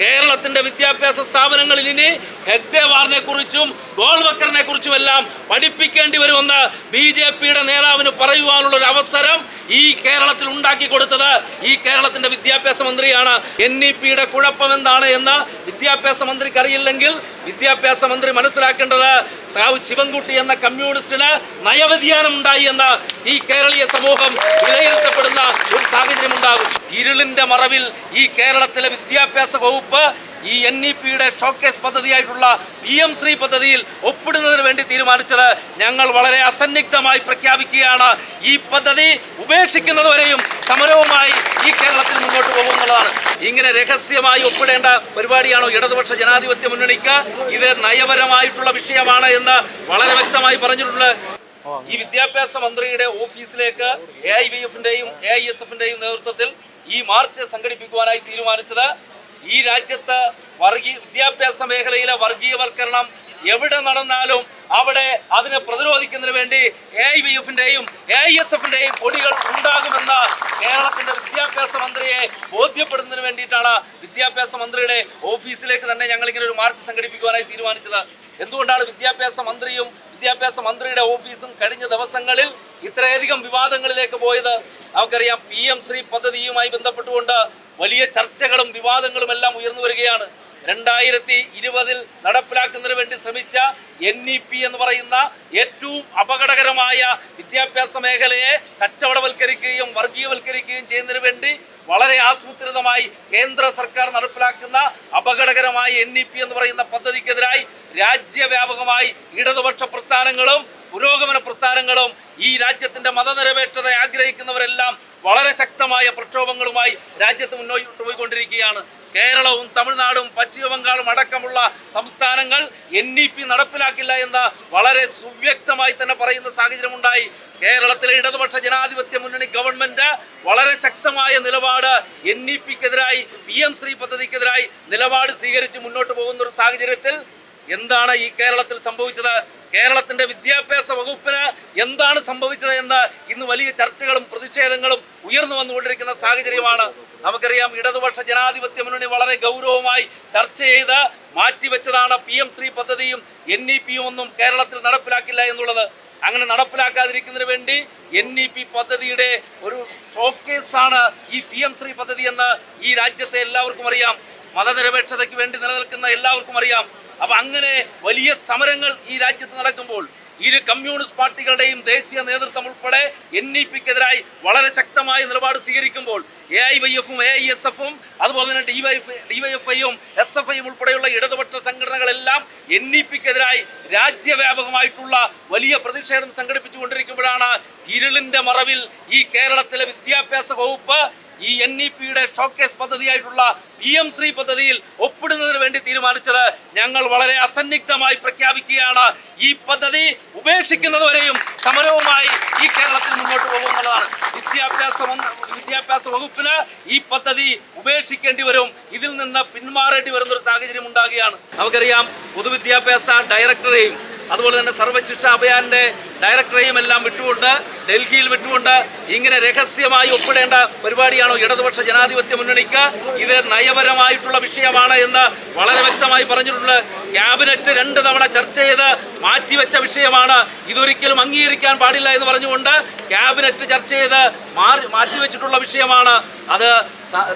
¡Qué കേരളത്തിന്റെ വിദ്യാഭ്യാസ സ്ഥാപനങ്ങളിൽ ഇനി ഹെഗ്ഡേവാറിനെ കുറിച്ചും ഗോൾവക്കറിനെ കുറിച്ചും എല്ലാം പഠിപ്പിക്കേണ്ടി വരുമെന്ന് ബി ജെ പിയുടെ നേതാവിന് പറയുവാനുള്ള ഒരു അവസരം ഈ കേരളത്തിൽ ഉണ്ടാക്കി കൊടുത്തത് ഈ കേരളത്തിന്റെ വിദ്യാഭ്യാസ മന്ത്രിയാണ്. എൻ ഇ പിയുടെ കുഴപ്പം എന്താണ് എന്ന് വിദ്യാഭ്യാസ മന്ത്രിക്ക് അറിയില്ലെങ്കിൽ വിദ്യാഭ്യാസ മന്ത്രി മനസ്സിലാക്കേണ്ടത് സാവ് ശിവൻകുട്ടി എന്ന കമ്മ്യൂണിസ്റ്റിന് നയവ്യതിയാനം ഉണ്ടായി എന്ന് ഈ കേരളീയ സമൂഹം വിലയിരുത്തപ്പെടുന്ന ഒരു സാഹചര്യം ഉണ്ടാകും ഇരുളിന്റെ മറവിൽ ഈ കേരളത്തിലെ വിദ്യാഭ്യാസ വകുപ്പ് ഈ എൻ ഇ പിയുടെ ഷോക്കേസ് പദ്ധതിയായിട്ടുള്ള പി എം ശ്രീ പദ്ധതിയിൽ ഒപ്പിടുന്നതിന് വേണ്ടി തീരുമാനിച്ചത് ഞങ്ങൾ വളരെ അസന്നിഗ്ധമായി പ്രഖ്യാപിക്കുകയാണ്. ഈ പദ്ധതി ഉപേക്ഷിക്കുന്നതുവരെയും സമരവുമായി ഈ കേരളത്തിൽ മുന്നോട്ട് പോകുന്നതാണ്. ഇങ്ങനെ രഹസ്യമായി ഒപ്പിടേണ്ട പരിപാടിയാണോ ഇടതുപക്ഷ ജനാധിപത്യ മുന്നണിക്ക്? ഇത് നയപരമായിട്ടുള്ള വിഷയമാണ് എന്ന് വളരെ വ്യക്തമായി പറഞ്ഞിട്ടുണ്ട്. ഈ വിദ്യാഭ്യാസ മന്ത്രിയുടെ ഓഫീസിലേക്ക് എ ഐ വി എഫിന്റെയും എ ഐ എസ് എഫിന്റെയും നേതൃത്വത്തിൽ ഈ മാർച്ച് സംഘടിപ്പിക്കുവാനായി തീരുമാനിച്ചത് ഈ രാജ്യത്ത് വർഗീയ വിദ്യാഭ്യാസ മേഖലയിലെ വർഗീയവൽക്കരണം എവിടെ നടന്നാലും അവിടെ അതിനെ പ്രതിരോധിക്കുന്നതിന് വേണ്ടി എ ഐ വി എഫിന്റെയും എ ഐ എസ് എഫിന്റെയും കൊടികൾ ഉണ്ടാകുമെന്ന് കേരളത്തിന്റെ വിദ്യാഭ്യാസ മന്ത്രിയെ ബോധ്യപ്പെടുന്നതിന് വേണ്ടിയിട്ടാണ് വിദ്യാഭ്യാസ മന്ത്രിയുടെ ഓഫീസിലേക്ക് തന്നെ ഞങ്ങൾ ഇങ്ങനെ ഒരു മാർച്ച് സംഘടിപ്പിക്കുവാനായി തീരുമാനിച്ചത്. എന്തുകൊണ്ടാണ് വിദ്യാഭ്യാസ മന്ത്രിയും വിദ്യാഭ്യാസ മന്ത്രിയുടെ ഓഫീസും കഴിഞ്ഞ ദിവസങ്ങളിൽ ഇത്രയധികം വിവാദങ്ങളിലേക്ക് പോയത്? നമുക്കറിയാം പി എം ശ്രീ പദ്ധതിയുമായി ബന്ധപ്പെട്ടുകൊണ്ട് വലിയ ചർച്ചകളും വിവാദങ്ങളും എല്ലാം ഉയർന്നു വരികയാണ്. രണ്ടായിരത്തി ഇരുപതിൽ നടപ്പിലാക്കുന്നതിന് വേണ്ടി ശ്രമിച്ച എൻ ഇ പി എന്ന് പറയുന്ന ഏറ്റവും അപകടകരമായ വിദ്യാഭ്യാസ മേഖലയെ കച്ചവടവൽക്കരിക്കുകയും വർഗീയവൽക്കരിക്കുകയും ചെയ്യുന്നതിന് വേണ്ടി വളരെ ആസൂത്രിതമായി കേന്ദ്ര സർക്കാർ നടപ്പിലാക്കുന്ന അപകടകരമായ എൻ ഇ പി എന്ന് പറയുന്ന പദ്ധതിക്കെതിരായി രാജ്യവ്യാപകമായി ഇടതുപക്ഷ പ്രസ്ഥാനങ്ങളും പുരോഗമന പ്രസ്ഥാനങ്ങളും ഈ രാജ്യത്തിന്റെ മതനിരപേക്ഷത ആഗ്രഹിക്കുന്നവരെല്ലാം വളരെ ശക്തമായ പ്രക്ഷോഭങ്ങളുമായി രാജ്യത്ത് മുന്നോട്ട് പോയിക്കൊണ്ടിരിക്കുകയാണ്. കേരളവും തമിഴ്നാടും പശ്ചിമബംഗാളും അടക്കമുള്ള സംസ്ഥാനങ്ങൾ എൻ ഇ പി നടപ്പിലാക്കില്ല എന്ന് വളരെ സുവ്യക്തമായി തന്നെ പറയുന്ന സാഹചര്യമുണ്ടായി. കേരളത്തിലെ ഇടതുപക്ഷ ജനാധിപത്യ മുന്നണി ഗവൺമെന്റ് വളരെ ശക്തമായ നിലപാട് എൻ ഇ പിക്കെതിരായി പി എം ശ്രീ പദ്ധതിക്കെതിരായി നിലപാട് സ്വീകരിച്ച് മുന്നോട്ട് പോകുന്ന ഒരു സാഹചര്യത്തിൽ എന്താണ് ഈ കേരളത്തിൽ സംഭവിച്ചത്? കേരളത്തിന്റെ വിദ്യാഭ്യാസ വകുപ്പിന് എന്താണ് സംഭവിച്ചത് എന്ന് ഇന്ന് വലിയ ചർച്ചകളും പ്രതിഷേധങ്ങളും ഉയർന്നു വന്നുകൊണ്ടിരിക്കുന്ന സാഹചര്യമാണ്. നമുക്കറിയാം ഇടതുപക്ഷ ജനാധിപത്യ മുന്നണി വളരെ ഗൗരവമായി ചർച്ച ചെയ്ത് മാറ്റിവെച്ചതാണ് പി എം ശ്രീ പദ്ധതിയും എൻ ഇ പിയും ഒന്നും കേരളത്തിൽ നടപ്പിലാക്കില്ല എന്നുള്ളത്. അങ്ങനെ നടപ്പിലാക്കാതിരിക്കുന്നതിന് വേണ്ടി എൻ ഇ പി പദ്ധതിയുടെ ഒരു ഷോക്കേസാണ് ഈ പി എം ശ്രീ പദ്ധതി എന്ന് ഈ രാജ്യത്തെ എല്ലാവർക്കും അറിയാം. മതനിരപേക്ഷതയ്ക്ക് വേണ്ടി നിലനിൽക്കുന്ന എല്ലാവർക്കും അറിയാം. അപ്പൊ അങ്ങനെ വലിയ സമരങ്ങൾ ഈ രാജ്യത്ത് നടക്കുമ്പോൾ ഇരു കമ്മ്യൂണിസ്റ്റ് പാർട്ടികളുടെയും ദേശീയ നേതൃത്വം ഉൾപ്പെടെ എൻ ഇ പിക്കെതിരായി വളരെ ശക്തമായ നിലപാട് സ്വീകരിക്കുമ്പോൾ എ ഐ വൈ എഫും എ ഐ എസ് എഫും അതുപോലെ തന്നെ ഡിവൈ ഐയും എസ് എഫ് ഐയും ഉൾപ്പെടെയുള്ള ഇടതുപക്ഷ സംഘടനകളെല്ലാം എൻ ഇ പിക്കെതിരായി രാജ്യവ്യാപകമായിട്ടുള്ള വലിയ പ്രതിഷേധം സംഘടിപ്പിച്ചുകൊണ്ടിരിക്കുമ്പോഴാണ് ഇരുളിന്റെ മറവിൽ ഈ കേരളത്തിലെ വിദ്യാഭ്യാസ വകുപ്പ് ഈ എൻ ഇ പിയുടെ ഷോക്കേസ് പദ്ധതിയായിട്ടുള്ള പി എം ശ്രീ പദ്ധതിയിൽ ഒപ്പിടുന്നതിന് വേണ്ടി തീരുമാനിച്ചത് ഞങ്ങൾ വളരെ അസന്നിഗ്ധമായി പ്രഖ്യാപിക്കുകയാണ്. ഈ പദ്ധതി ഉപേക്ഷിക്കുന്നതുവരെയും സമരവുമായി ഈ കേരളത്തിൽ മുന്നോട്ട് പോകുന്നതാണ് വിദ്യാഭ്യാസ വിദ്യാഭ്യാസ വകുപ്പിന് ഈ പദ്ധതി ഉപേക്ഷിക്കേണ്ടി വരും. ഇതിൽ നിന്ന് പിന്മാറേണ്ടി വരുന്ന ഒരു സാഹചര്യം ഉണ്ടാകുകയാണ്. നമുക്കറിയാം പൊതുവിദ്യാഭ്യാസ ഡയറക്ടറെയും അതുപോലെ തന്നെ സർവശിക്ഷ അഭിയാന്റെ ഡയറക്ടറെയും എല്ലാം വിട്ടുകൊണ്ട് ഡൽഹിയിൽ വിട്ടുകൊണ്ട് ഇങ്ങനെ രഹസ്യമായി ഒപ്പിടേണ്ട പരിപാടിയാണോ ഇടതുപക്ഷ ജനാധിപത്യ മുന്നണിക്ക്? ഇത് നയപരമായിട്ടുള്ള വിഷയമാണ് എന്ന് വളരെ വ്യക്തമായി പറഞ്ഞിട്ടുണ്ട്. ക്യാബിനറ്റ് രണ്ട് തവണ ചർച്ച ചെയ്ത് മാറ്റിവെച്ച വിഷയമാണ്. ഇതൊരിക്കലും അംഗീകരിക്കാൻ പാടില്ല എന്ന് പറഞ്ഞുകൊണ്ട് ക്യാബിനറ്റ് ചർച്ച ചെയ്ത് മാറി മാറ്റിവെച്ചിട്ടുള്ള വിഷയമാണ്. അത്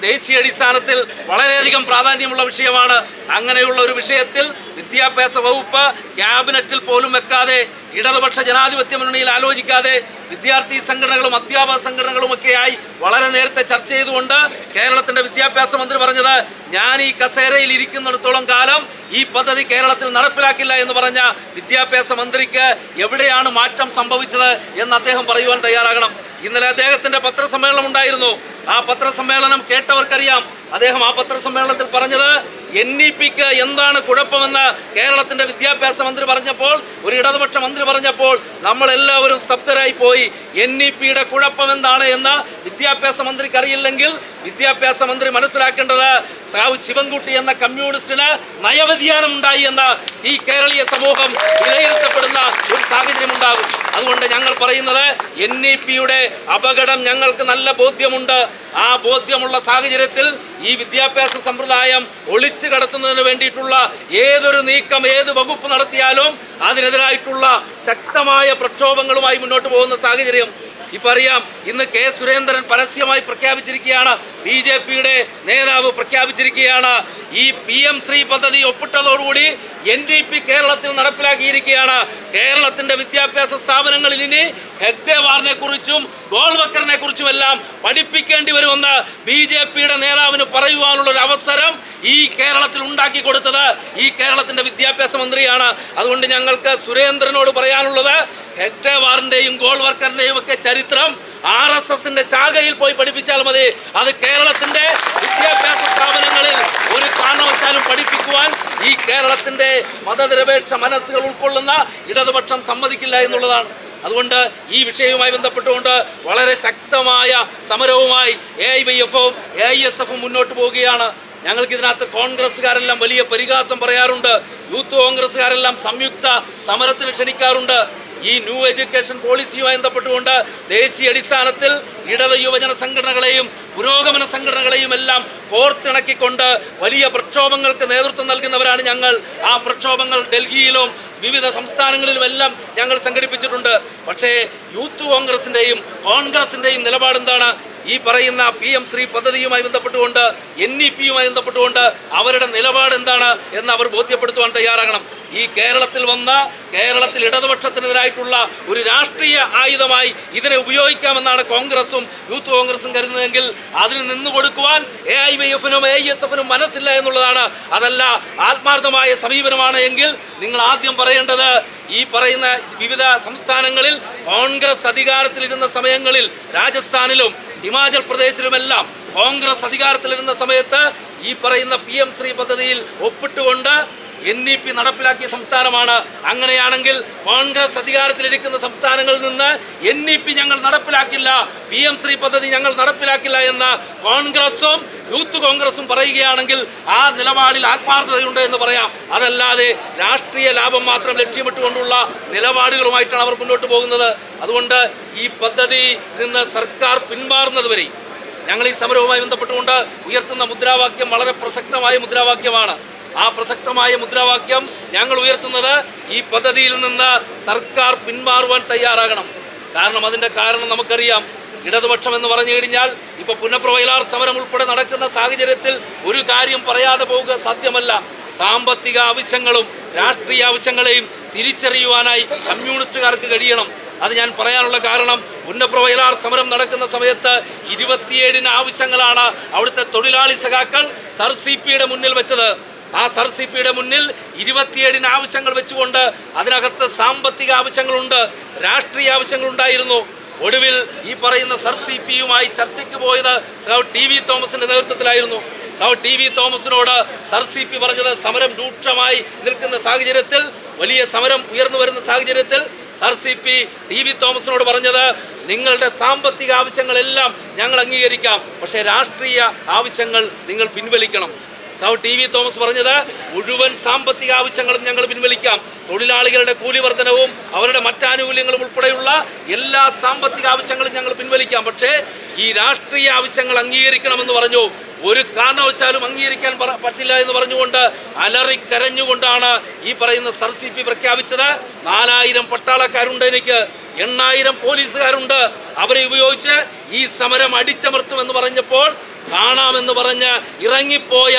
ദേശീയ അടിസ്ഥാനത്തിൽ വളരെയധികം പ്രാധാന്യമുള്ള വിഷയമാണ്. അങ്ങനെയുള്ള ഒരു വിഷയത്തിൽ വിദ്യാഭ്യാസ വകുപ്പ് ക്യാബിനറ്റിൽ പോലും വെക്കാതെ ഇടതുപക്ഷ ജനാധിപത്യ മുന്നണിയിൽ ആലോചിക്കാതെ വിദ്യാർത്ഥി സംഘടനകളും അധ്യാപക സംഘടനകളും ഒക്കെയായി വളരെ നേരത്തെ ചർച്ച ചെയ്തുകൊണ്ട് കേരളത്തിന്റെ വിദ്യാഭ്യാസ മന്ത്രി പറഞ്ഞത് ഞാൻ ഈ കസേരയിൽ ഇരിക്കുന്നിടത്തോളം കാലം ഈ പദ്ധതി കേരളത്തിൽ നടപ്പിലാക്കില്ല എന്ന് പറഞ്ഞ വിദ്യാഭ്യാസ മന്ത്രിക്ക് എവിടെയാണ് മാറ്റം സംഭവിച്ചത് എന്ന് അദ്ദേഹം പറയുവാൻ തയ്യാറാകണം. ഇന്നലെ അദ്ദേഹത്തിന്റെ പത്രസമ്മേളനം ഉണ്ടായിരുന്നു. ആ പത്രസമ്മേളനം കേട്ടവർക്കറിയാം. അദ്ദേഹം ആ പത്രസമ്മേളനത്തിൽ പറഞ്ഞത് എൻ ഇ പിക്ക് എന്താണ് കുഴപ്പമെന്ന് കേരളത്തിന്റെ വിദ്യാഭ്യാസ മന്ത്രി പറഞ്ഞപ്പോൾ ഒരു ഇടതുപക്ഷ മന്ത്രി പറഞ്ഞപ്പോൾ നമ്മളെല്ലാവരും സ്തബ്ധരായി പോയി. എൻ ഇ പിയുടെ കുഴപ്പമെന്താണ് എന്ന് വിദ്യാഭ്യാസ മന്ത്രിക്ക് അറിയില്ലെങ്കിൽ വിദ്യാഭ്യാസ മന്ത്രി മനസ്സിലാക്കേണ്ടത് സാവ് ശിവൻകുട്ടി എന്ന കമ്മ്യൂണിസ്റ്റിന് നയവ്യതിയാനം ഉണ്ടായി എന്ന് ഈ കേരളീയ സമൂഹം വിലയിരുത്തപ്പെടുന്ന ഒരു സാഹചര്യം ഉണ്ടാകും അതുകൊണ്ട് ഞങ്ങൾ പറയുന്നത് എൻ ഇ പിയുടെ അപകടം ഞങ്ങൾക്ക് നല്ല ബോധ്യമുണ്ട്. ആ ബോധ്യമുള്ള സാഹചര്യത്തിൽ ഈ വിദ്യാഭ്യാസ സമ്പ്രദായം ഒളിച്ചു കടത്തുന്നതിന് വേണ്ടിയിട്ടുള്ള ഏതൊരു നീക്കം ഏത് വകുപ്പ് നടത്തിയാലും അതിനെതിരായിട്ടുള്ള ശക്തമായ പ്രക്ഷോഭങ്ങളുമായി മുന്നോട്ട് പോകുന്ന സാഹചര്യം ഇപ്പൊ അറിയാം ഇന്ന് കെ സുരേന്ദ്രൻ പരസ്യമായി പ്രഖ്യാപിച്ചിരിക്കുകയാണ്. ബി ജെ പിയുടെ നേതാവ് പ്രഖ്യാപിച്ചിരിക്കുകയാണ്. ഈ പി എം ശ്രീ പദ്ധതി ഒപ്പിട്ടതോടുകൂടി എൻ ഡി പി കേരളത്തിൽ നടപ്പിലാക്കിയിരിക്കുകയാണ്. കേരളത്തിന്റെ വിദ്യാഭ്യാസ സ്ഥാപനങ്ങളിൽ ഇനി ഹെഗ്ഡേവാറിനെ കുറിച്ചും ഗോൾവക്കറിനെ കുറിച്ചുമെല്ലാം പഠിപ്പിക്കേണ്ടി വരുമെന്ന് ബി ജെ പിയുടെ നേതാവിന് പറയുവാനുള്ള ഒരു അവസരം ഈ കേരളത്തിൽ ഉണ്ടാക്കി കൊടുത്തത് ഈ കേരളത്തിന്റെ വിദ്യാഭ്യാസ മന്ത്രിയാണ്. അതുകൊണ്ട് ഞങ്ങൾക്ക് സുരേന്ദ്രനോട് പറയാനുള്ളത് ഹെഗ്ഡേവാറിന്റെയും ഗോൾവർക്കറിന്റെയും ഒക്കെ ചരിത്രം ആർ എസ് എസിന്റെ ശാഖയിൽ പോയി പഠിപ്പിച്ചാൽ മതി. അത് കേരളത്തിന്റെ വിദ്യാഭ്യാസ സ്ഥാപനങ്ങളിൽ ഒരു കാരണവശാലും പഠിപ്പിക്കുവാൻ ഈ കേരളത്തിന്റെ മതനിരപേക്ഷ മനസ്സുകൾ ഉൾക്കൊള്ളുന്ന ഇടതുപക്ഷം സമ്മതിക്കില്ല എന്നുള്ളതാണ്. അതുകൊണ്ട് ഈ വിഷയവുമായി ബന്ധപ്പെട്ടുകൊണ്ട് വളരെ ശക്തമായ സമരവുമായി എ ഐ വൈ എഫും എ ഐ എസ് എഫും മുന്നോട്ട് പോവുകയാണ്. ഞങ്ങൾക്ക് ഇതിനകത്ത് കോൺഗ്രസ്സുകാരെല്ലാം വലിയ പരിഹാസം പറയാറുണ്ട്. യൂത്ത് കോൺഗ്രസ്സുകാരെല്ലാം സംയുക്ത സമരത്തിന് ക്ഷണിക്കാറുണ്ട്. ഈ ന്യൂ എഡ്യൂക്കേഷൻ പോളിസിയുമായി ബന്ധപ്പെട്ടുകൊണ്ട് ദേശീയ അടിസ്ഥാനത്തിൽ ഇടത് യുവജന സംഘടനകളെയും പുരോഗമന സംഘടനകളെയും എല്ലാം കോർത്തിണക്കിക്കൊണ്ട് വലിയ പ്രക്ഷോഭങ്ങൾക്ക് നേതൃത്വം നൽകുന്നവരാണ് ഞങ്ങൾ. ആ പ്രക്ഷോഭങ്ങൾ ഡൽഹിയിലും വിവിധ സംസ്ഥാനങ്ങളിലുമെല്ലാം ഞങ്ങൾ സംഘടിപ്പിച്ചിട്ടുണ്ട്. പക്ഷേ യൂത്ത് കോൺഗ്രസിന്റെയും കോൺഗ്രസിന്റെയും നിലപാടെന്താണ്? ഈ പറയുന്ന പി എം ശ്രീ പദ്ധതിയുമായി ബന്ധപ്പെട്ടുകൊണ്ട് എൻ ഇ പിയുമായി ബന്ധപ്പെട്ടുകൊണ്ട് അവരുടെ നിലപാട് എന്താണ് എന്ന് അവർ ബോധ്യപ്പെടുത്തുവാൻ തയ്യാറാകണം. ഈ കേരളത്തിൽ വന്ന കേരളത്തിൽ ഇടതുപക്ഷത്തിനെതിരായിട്ടുള്ള ഒരു രാഷ്ട്രീയ ആയുധമായി ഇതിനെ ഉപയോഗിക്കാമെന്നാണ് കോൺഗ്രസും യൂത്ത് കോൺഗ്രസും കരുതുന്നതെങ്കിൽ അതിന് നിന്നു കൊടുക്കുവാൻ എ ഐ വൈ എഫിനും എ എസ് എഫിനും മനസ്സില്ല എന്നുള്ളതാണ്. അതല്ല ആത്മാർത്ഥമായ സമീപനമാണ് എങ്കിൽ നിങ്ങൾ ആദ്യം പറയേണ്ടത് ഈ പറയുന്ന വിവിധ സംസ്ഥാനങ്ങളിൽ കോൺഗ്രസ് അധികാരത്തിലിരുന്ന സമയങ്ങളിൽ രാജസ്ഥാനിലും ഹിമാചൽ പ്രദേശിലുമെല്ലാം കോൺഗ്രസ് അധികാരത്തിലിരുന്ന സമയത്ത് ഈ പറയുന്ന പി എം ശ്രീ പദ്ധതിയിൽ ഒപ്പിട്ടുകൊണ്ട് എൻ ഇ പി നടപ്പിലാക്കിയ സംസ്ഥാനമാണ്. അങ്ങനെയാണെങ്കിൽ കോൺഗ്രസ് അധികാരത്തിലിരിക്കുന്ന സംസ്ഥാനങ്ങളിൽ നിന്ന് എൻ ഇ പി ഞങ്ങൾ നടപ്പിലാക്കില്ല. പി എം ശ്രീ പദ്ധതി ഞങ്ങൾ നടപ്പിലാക്കില്ല എന്ന് കോൺഗ്രസും യൂത്ത് കോൺഗ്രസും പറയുകയാണെങ്കിൽ ആ നിലപാടിൽ ആത്മാർത്ഥതയുണ്ട് എന്ന് പറയാം. അതല്ലാതെ രാഷ്ട്രീയ ലാഭം മാത്രം ലക്ഷ്യമിട്ടുകൊണ്ടുള്ള നിലപാടുകളുമായിട്ടാണ് അവർ മുന്നോട്ട് പോകുന്നത്. അതുകൊണ്ട് ഈ പദ്ധതി നിന്ന് സർക്കാർ പിന്മാറുന്നത് വരെ ഞങ്ങൾ ഈ സമരവുമായി ബന്ധപ്പെട്ടുകൊണ്ട് ഉയർത്തുന്ന മുദ്രാവാക്യം വളരെ പ്രസക്തമായ മുദ്രാവാക്യമാണ്. ആ പ്രസക്തമായ മുദ്രാവാക്യം ഞങ്ങൾ ഉയർത്തുന്നത് ഈ പദ്ധതിയിൽ നിന്ന് സർക്കാർ പിന്മാറുവാൻ തയ്യാറാകണം. കാരണം അതിന്റെ കാരണം നമുക്കറിയാം. ഇടതുപക്ഷം എന്ന് പറഞ്ഞു കഴിഞ്ഞാൽ ഇപ്പോൾ പുനഃപ്രവയലാർ സമരം ഉൾപ്പെടെ നടക്കുന്ന സാഹചര്യത്തിൽ ഒരു കാര്യം പറയാതെ പോവുക സാധ്യമല്ല. സാമ്പത്തിക ആവശ്യങ്ങളും രാഷ്ട്രീയ ആവശ്യങ്ങളെയും തിരിച്ചറിയുവാനായി കമ്മ്യൂണിസ്റ്റുകാർക്ക് കഴിയണം. അത് ഞാൻ പറയാനുള്ള കാരണം പുന്നപ്രവയലാർ സമരം നടക്കുന്ന സമയത്ത് ഇരുപത്തിയേഴിന് ആവശ്യങ്ങളാണ് അവിടുത്തെ തൊഴിലാളി സഖാക്കൾ സർ സി പിയുടെ മുന്നിൽ വെച്ചത്. ആ സർ സി പിയുടെ മുന്നിൽ ഇരുപത്തിയേഴിന് ആവശ്യങ്ങൾ വെച്ചുകൊണ്ട് അതിനകത്ത് സാമ്പത്തിക ആവശ്യങ്ങളുണ്ട് രാഷ്ട്രീയ ആവശ്യങ്ങളുണ്ടായിരുന്നു. ഒടുവിൽ ഈ പറയുന്ന സർ സി പിയുമായി ചർച്ചയ്ക്ക് പോയത് സർ ടി വി തോമസിന്റെ നേതൃത്വത്തിലായിരുന്നു. സർ ടി വി തോമസിനോട് സർ സി പി പറഞ്ഞത് സമരം രൂക്ഷമായി നിൽക്കുന്ന സാഹചര്യത്തിൽ വലിയ സമരം ഉയർന്നു വരുന്ന സാഹചര്യത്തിൽ sir C P T V തോമസിനോട് പറഞ്ഞത് നിങ്ങളുടെ സാമ്പത്തിക ആവശ്യങ്ങളെല്ലാം ഞങ്ങൾ അംഗീകരിക്കാം പക്ഷേ രാഷ്ട്രീയ ആവശ്യങ്ങൾ നിങ്ങൾ പിൻവലിക്കണം. സൗ ടി വി തോമസ് പറഞ്ഞത് മുഴുവൻ സാമ്പത്തിക ആവശ്യങ്ങളും ഞങ്ങൾ പിൻവലിക്കാം. തൊഴിലാളികളുടെ കൂലി വർധനവും അവരുടെ മറ്റാനുകൂല്യങ്ങളും ഉൾപ്പെടെയുള്ള എല്ലാ സാമ്പത്തിക ആവശ്യങ്ങളും ഞങ്ങൾ പിൻവലിക്കാം. പക്ഷേ ഈ രാഷ്ട്രീയ ആവശ്യങ്ങൾ അംഗീകരിക്കണമെന്ന് പറഞ്ഞു. ഒരു കാരണവശാലും അംഗീകരിക്കാൻ പറ്റില്ല എന്ന് പറഞ്ഞുകൊണ്ട് അലറിക്കരഞ്ഞുകൊണ്ടാണ് ഈ പറയുന്ന സർ സി പി പ്രഖ്യാപിച്ചത്. നാലായിരം പട്ടാളക്കാരുണ്ട് എനിക്ക്. എണ്ണായിരം പോലീസുകാരുണ്ട്. അവരെ ഉപയോഗിച്ച് ഈ സമരം അടിച്ചമർത്തുമെന്ന് പറഞ്ഞപ്പോൾ കാണാമെന്ന് പറഞ്ഞ് ഇറങ്ങിപ്പോയ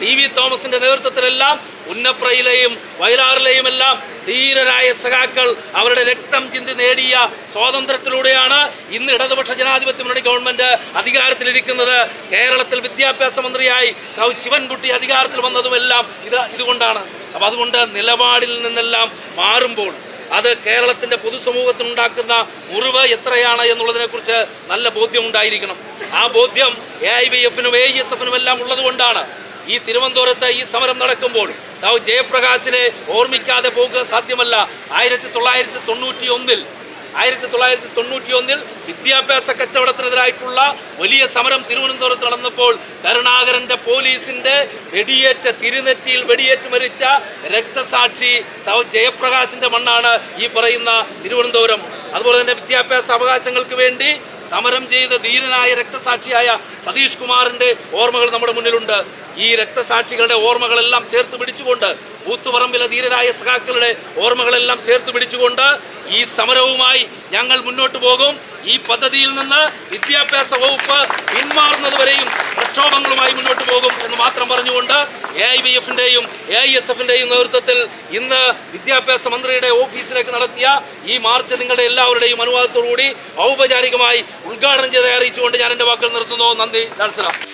ടി വി തോമസിന്റെ നേതൃത്വത്തിലെല്ലാം ഉന്നപ്രയിലെയും വയലാറിലെയും എല്ലാം ധീരരായ സഖാക്കൾ അവരുടെ രക്തം ചിന്തി നേടിയ സ്വാതന്ത്ര്യത്തിലൂടെയാണ് ഇന്ന് ഇടതുപക്ഷ ജനാധിപത്യ മുന്നണി ഗവൺമെന്റ് അധികാരത്തിലിരിക്കുന്നത്. കേരളത്തിൽ വിദ്യാഭ്യാസ മന്ത്രിയായി സൗ ശിവൻകുട്ടി അധികാരത്തിൽ വന്നതുമെല്ലാം ഇത് ഇതുകൊണ്ടാണ്. അപ്പം അതുകൊണ്ട് നിലപാടിൽ നിന്നെല്ലാം മാറുമ്പോൾ അത് കേരളത്തിന്റെ പൊതുസമൂഹത്തിനുണ്ടാക്കുന്ന മുറിവ് എത്രയാണ് എന്നുള്ളതിനെക്കുറിച്ച് നല്ല ബോധ്യമുണ്ടായിരിക്കണം. ആ ബോധ്യം എ ഐ ബി എഫിനും എ എസ് എഫിനും എല്ലാം ഉള്ളതുകൊണ്ടാണ് ഈ തിരുവനന്തപുരത്ത് ഈ സമരം നടക്കുമ്പോൾ സൗ ജയപ്രകാശിനെ ഓർമ്മിക്കാതെ പോകുക സാധ്യമല്ല. ആയിരത്തി തൊള്ളായിരത്തി തൊണ്ണൂറ്റി ഒന്നിൽ ആയിരത്തി തൊള്ളായിരത്തി തൊണ്ണൂറ്റി ഒന്നിൽ വിദ്യാഭ്യാസ കച്ചവടത്തിനെതിരായിട്ടുള്ള വലിയ സമരം തിരുവനന്തപുരത്ത് നടന്നപ്പോൾ കരുണാകരന്റെ പോലീസിന്റെ വെടിയേറ്റ തിരുനെറ്റിയിൽ വെടിയേറ്റ് മരിച്ച രക്തസാക്ഷി സൗ ജയപ്രകാശിന്റെ മണ്ണാണ് ഈ പറയുന്ന തിരുവനന്തപുരം. അതുപോലെ തന്നെ വിദ്യാഭ്യാസ അവകാശങ്ങൾക്ക് വേണ്ടി സമരം ചെയ്ത ധീരനായ രക്തസാക്ഷിയായ സതീഷ് കുമാറിന്റെ ഓർമ്മകൾ നമ്മുടെ മുന്നിലുണ്ട്. ഈ രക്തസാക്ഷികളുടെ ഓർമ്മകളെല്ലാം ചേർത്ത് പിടിച്ചുകൊണ്ട് കൂത്തുപറമ്പിലെ ധീരരായ സഖാക്കളുടെ ഓർമ്മകളെല്ലാം ചേർത്ത് പിടിച്ചുകൊണ്ട് ഈ സമരവുമായി ഞങ്ങൾ മുന്നോട്ട് പോകും. ഈ പദ്ധതിയിൽ നിന്ന് വിദ്യാഭ്യാസ വകുപ്പ് പിന്മാറുന്നതുവരെയും പ്രക്ഷോഭങ്ങളുമായി മുന്നോട്ട് പോകും എന്ന് മാത്രം പറഞ്ഞുകൊണ്ട് എ ഐ ബി എഫിന്റെയും എ ഐ എസ് എഫിന്റെയും നേതൃത്വത്തിൽ ഇന്ന് വിദ്യാഭ്യാസ മന്ത്രിയുടെ ഓഫീസിലേക്ക് നടത്തിയ ഈ മാർച്ച് നിങ്ങളുടെ എല്ലാവരുടെയും അനുവാദത്തോടുകൂടി ഔപചാരികമായി ഉദ്ഘാടനം ചെയ്ത് അറിയിച്ചുകൊണ്ട് ഞാൻ എന്റെ വാക്കുകൾ നിർത്തുന്നു. നന്ദി. നമസ്കാരം